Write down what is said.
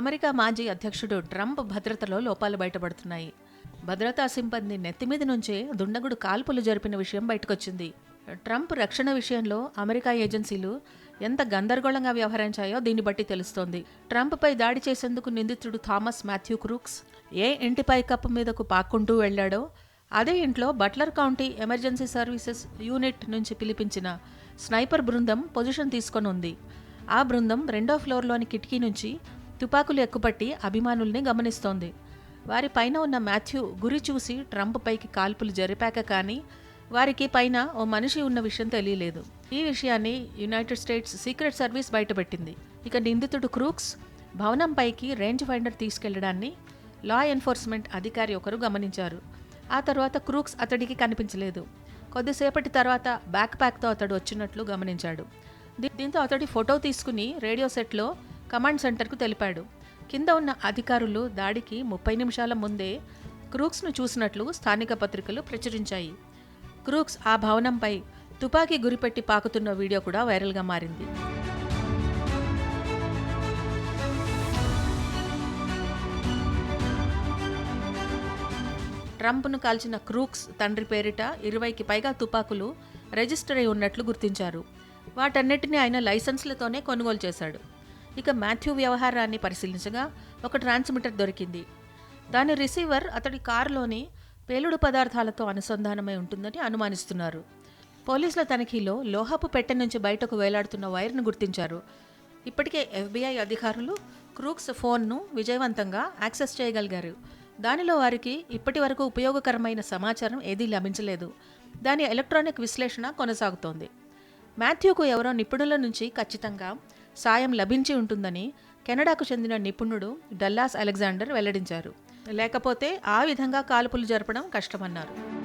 America మాజీ అధ్యక్షుడు Trump భద్రతలో లోపాలు బయటపడుతున్నాయి. భద్రతా సిబ్బంది నెత్తిమీద నుంచే దుండగుడు కాల్పులు జరిపిన విషయం బయటకొచ్చింది. ట్రంప్ రక్షణ విషయంలో అమెరికా ఏజెన్సీలు ఎంత గందరగోళంగా వ్యవహరించాయో దీన్ని బట్టి తెలుస్తోంది. ట్రంప్పై దాడి చేసేందుకు నిందితుడు థామస్ మాథ్యూ క్రూక్స్ ఏ ఇంటిపై కప్పు మీదకు పాక్కుంటూ వెళ్ళాడో అదే ఇంట్లో Butler County emergency services unit నుంచి పిలిపించిన స్నైపర్ బృందం పొజిషన్ తీసుకొని ఉంది ఆ బృందం రెండో ఫ్లోర్లోని కిటికీ నుంచి తుపాకులు ఎక్కుపట్టి అభిమానుల్ని గమనిస్తోంది. వారి పైన ఉన్న మాథ్యూ గురి చూసి ట్రంప్ పైకి కాల్పులు జరిపాక కానీ వారికి పైన ఓ మనిషి ఉన్న విషయం తెలియలేదు. ఈ విషయాన్ని యునైటెడ్ స్టేట్స్ సీక్రెట్ సర్వీస్ బయటపెట్టింది. ఇక నిందితుడు క్రూక్స్ భవనం పైకి రేంజ్ ఫైండర్ తీసుకెళ్ళడాన్ని లా ఎన్ఫోర్స్మెంట్ అధికారి ఒకరు గమనించారు. ఆ తర్వాత క్రూక్స్ అతడికి కనిపించలేదు. కొద్దిసేపటి తర్వాత బ్యాక్ ప్యాక్తో అతడు వచ్చినట్లు గమనించాడు. దీ- దీంతో అతడి ఫోటో తీసుకుని రేడియో సెట్లో కమాండ్ సెంటర్కు తెలిపాడు. కింద ఉన్న అధికారులు దాడికి ముప్పై నిమిషాల ముందే క్రూక్స్ను చూసినట్లు స్థానిక పత్రికలు ప్రచురించాయి. క్రూక్స్ ఆ భవనంపై తుపాకీ గురిపెట్టి పాకుతున్న వీడియో కూడా వైరల్గా మారింది. ట్రంప్ను కాల్చిన క్రూక్స్ తండ్రి పేరిట ఇరవైకి పైగా తుపాకులు రిజిస్టర్ అయి ఉన్నట్లు గుర్తించారు. వాటన్నిటిని ఆయన లైసెన్స్లతోనే కొనుగోలు చేశాడు. ఇక మాథ్యూ వ్యవహారాన్ని పరిశీలించగా ఒక ట్రాన్స్మిటర్ దొరికింది. దాని రిసీవర్ అతడి కారులోని పేలుడు పదార్థాలతో అనుసంధానమై ఉంటుందని అనుమానిస్తున్నారు. పోలీసుల తనిఖీలో లోహపు పెట్టె నుంచి బయటకు వేలాడుతున్న వైర్ను గుర్తించారు. ఇప్పటికే ఎఫ్బీఐ అధికారులు క్రూక్స్ ఫోన్ను విజయవంతంగా యాక్సెస్ చేయగలిగారు. దానిలో వారికి ఇప్పటి వరకు ఉపయోగకరమైన సమాచారం ఏదీ లభించలేదు. దాని ఎలక్ట్రానిక్ విశ్లేషణ కొనసాగుతోంది. మాథ్యూకు ఎవరో నిపుణుల నుంచి ఖచ్చితంగా సాయం లభించి ఉంటుందని కెనడాకు చెందిన నిపుణుడు డల్లాస్ అలెగ్జాండర్ వెల్లడించారు. లేకపోతే ఆ విధంగా కాల్పులు జరపడం కష్టమన్నారు.